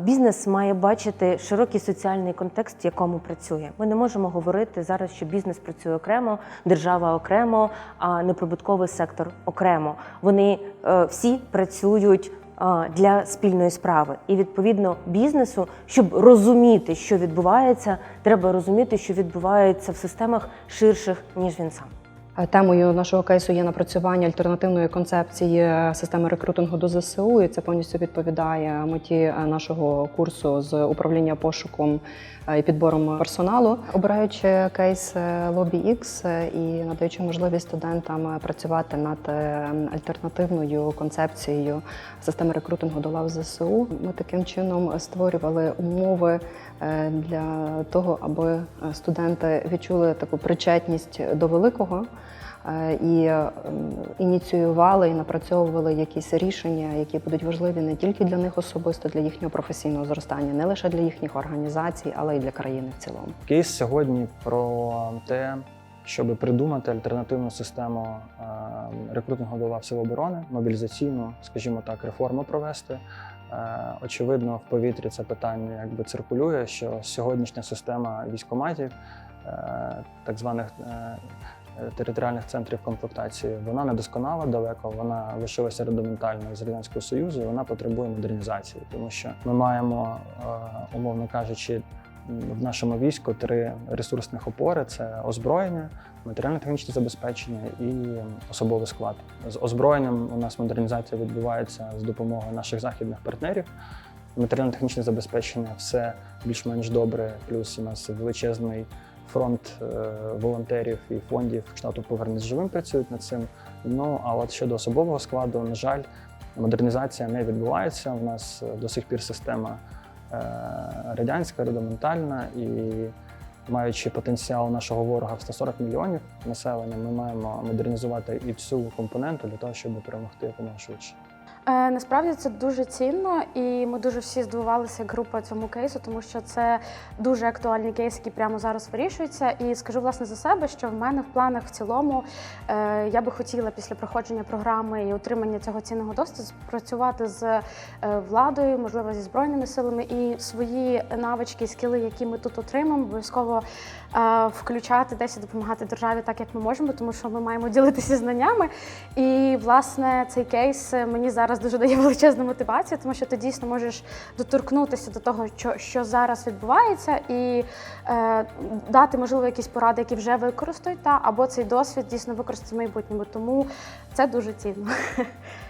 Бізнес має бачити широкий соціальний контекст, в якому працює. Ми не можемо говорити зараз, що бізнес працює окремо, держава окремо, а неприбутковий сектор окремо. Вони е, всі працюють для спільної справи. І відповідно бізнесу, щоб розуміти, що відбувається, треба розуміти, що відбувається в системах ширших ніж він сам. Е, Темою нашого кейсу є напрацювання альтернативної концепції е, системи рекрутингу до ЗСУ, і це повністю відповідає меті е, нашого курсу з управління пошуком і підбором персоналу. Обираючи кейс Lobby X і надаючи можливість студентам працювати над альтернативною концепцією системи рекрутингу до лав ЗСУ, ми таким чином створювали умови для того, аби студенти відчули таку причетність до великого і е, ініціювали і напрацьовували якісь рішення, які будуть важливі не тільки для них особисто, для їхнього професійного зростання, не лише для їхніх організацій, але й для країни в цілому. Кейс сьогодні про те, щоб придумати альтернативну систему е, рекрутингу до лав Сил оборони, мобілізаційну, скажімо так, реформу провести. Е, Очевидно, в повітрі це питання якби циркулює, що сьогоднішня система військоматів, так званих територіальних центрів комплектації, вона недосконала далеко, вона лишилася рудиментальною з Радянського Союзу, вона потребує модернізації, тому що ми маємо, е, умовно кажучи, в нашому війську три ресурсних опори: це озброєння, матеріально-технічне забезпечення і особовий склад. З озброєнням у нас модернізація відбувається з допомогою наших західних партнерів. Матеріально-технічне забезпечення все більш-менш добре. Плюс у нас величезний фронт е, волонтерів і фондів штату Повернись живим працюють над цим. Ну а от щодо особового складу, на жаль, модернізація не відбувається. У нас е, до сих пір система е, радянська, рудиментальна і маючи потенціал нашого ворога в 140 мільйонів населення, ми маємо модернізувати і цю компоненту для того, щоб перемогти якомога швидше. Е, Насправді це дуже цінно, і ми дуже всі здивувалися як група цьому кейсу, тому що це дуже актуальний кейс, який прямо зараз вирішується. І скажу власне за себе, що в мене в планах в цілому е, я би хотіла після проходження програми і отримання цього цінного досвіду працювати з е, владою, можливо, зі збройними силами, і свої навички, скіли, які ми тут отримаємо, обов'язково включати десь і допомагати державі так, як ми можемо, тому що ми маємо ділитися знаннями. І власне цей кейс мені зараз дуже дає величезну мотивацію, тому що ти дійсно можеш доторкнутися до того, що, що зараз відбувається, і е, дати можливо якісь поради, які вже використають, та або цей досвід дійсно використати в майбутньому. Тому це дуже цінно.